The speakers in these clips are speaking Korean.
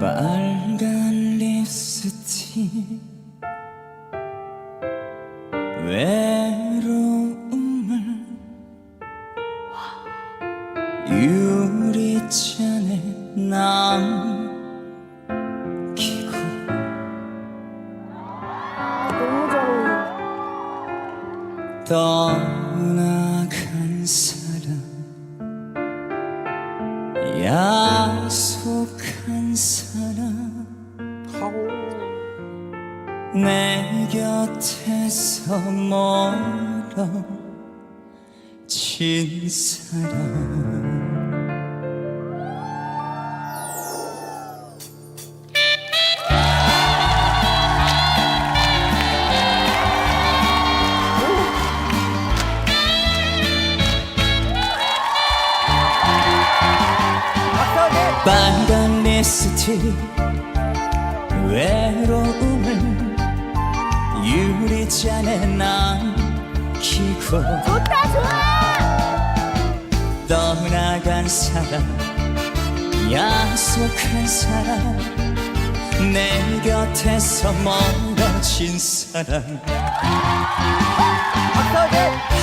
빨간 립스틱 외로움을 유리잔에 남기고 너무 잘. 떠 약속한 사람. 내 곁에서 멀어 진 사람 빨간 립스틱 외로움을 유리잔에 남기고 좋다 좋아. 떠나간 사람 약속한 사람 내 곁에서 멀어진 사람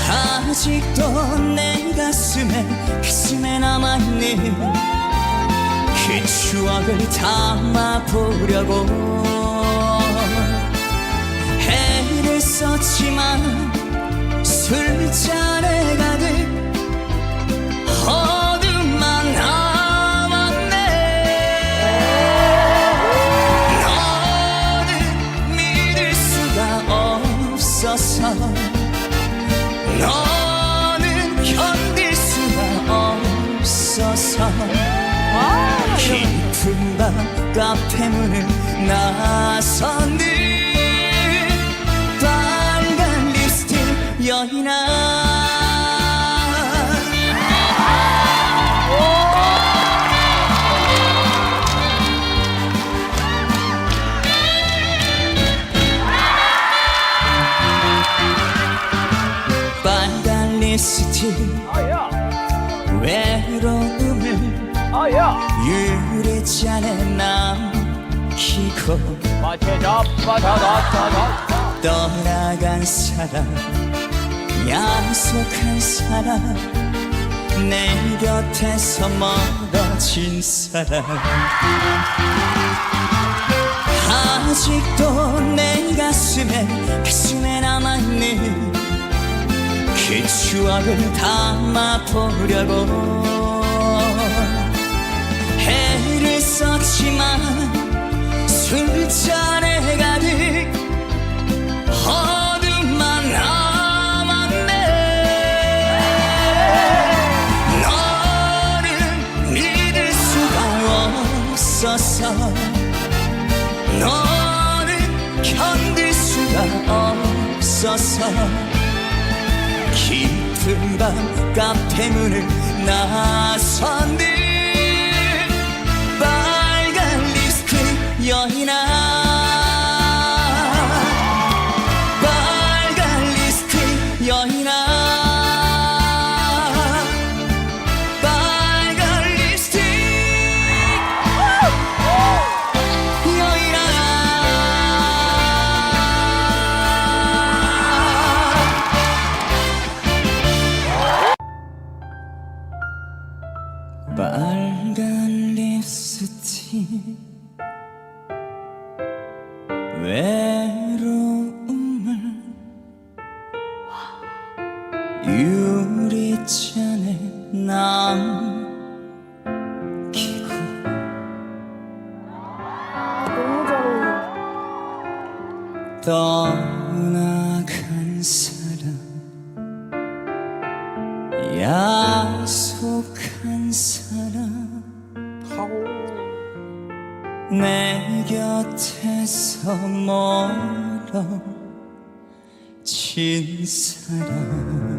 아직도 내 가슴에 가슴에 남아있는 그 추억을 담아보려고 애를 썼지만 술잔에 가득 어둠만 남았네. 너는 믿을 수가 없어서 너는 견딜 수가 없어서 카페 문을 나서는 빨간 립스틱 여인아. 빨간 립스틱 아야, 외로움을 아야, 유리 잔에 남기고. 떠나간 사람 약속한 사람 내 곁에서 멀어진 사람 아직도 내 가슴에 가슴에 남아있는 그 추억을 담아보려고 썼지만 술잔에 가득 어둠만 남았네. 너를 믿을 수가 없어서 너를 견딜 수가 없어서 깊은 밤 카페 문을 나서는 빨간 립스틱 외로움을 유리잔에 남기고. 떠나간 사람 약속한 사람. 내 곁에서 멀어 진 사람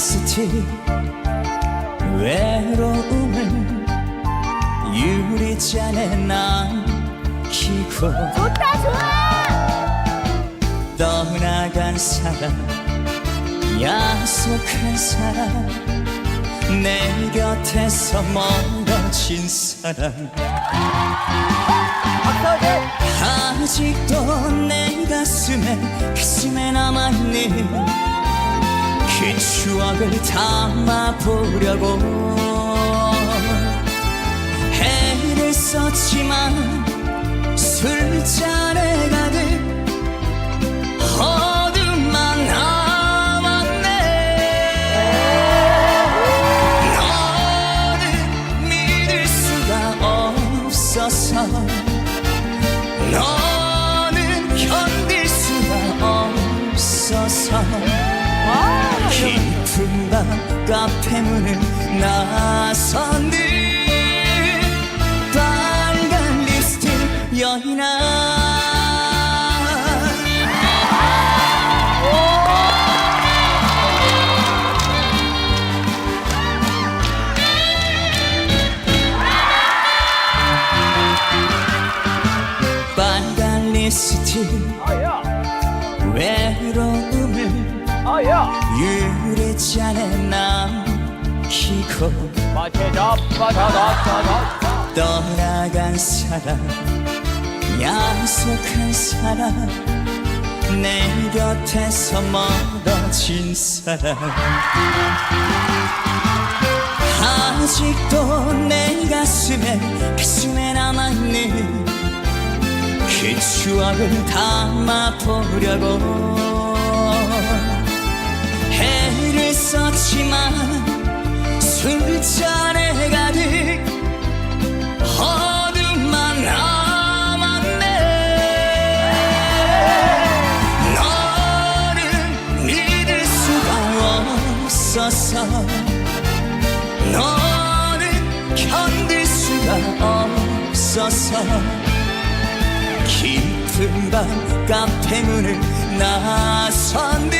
스틱 외로움을 유리잔에 남기고 좋다 좋아! 떠나간 사람 약속한 사람 내 곁에서 멀어진 사람. 아직도 내 가슴에 가슴에 남아있는 그 추억을 담아보려고 애를 썼지만 술잔에 가득 어둠만 남았네. 너를 믿을 수가 없어서 너는 견딜 수가 없어서 카페 문을 나선 듯 빨간 립스틱 여인아. 빨간 립스틱 아야. 외로움 을 아야. 유리잔에 남기고 떠나간 사람 약속한 사람 내 곁에서 멀어진 사람. 아직도 내 가슴에 가슴에 남아있는 그 추억을 담아보려고 썼지만 술잔에 가득 어둠만 남았네. 너를 믿을 수가 없어서 너를 견딜 수가 없어서 깊은 밤 카페 문을 나선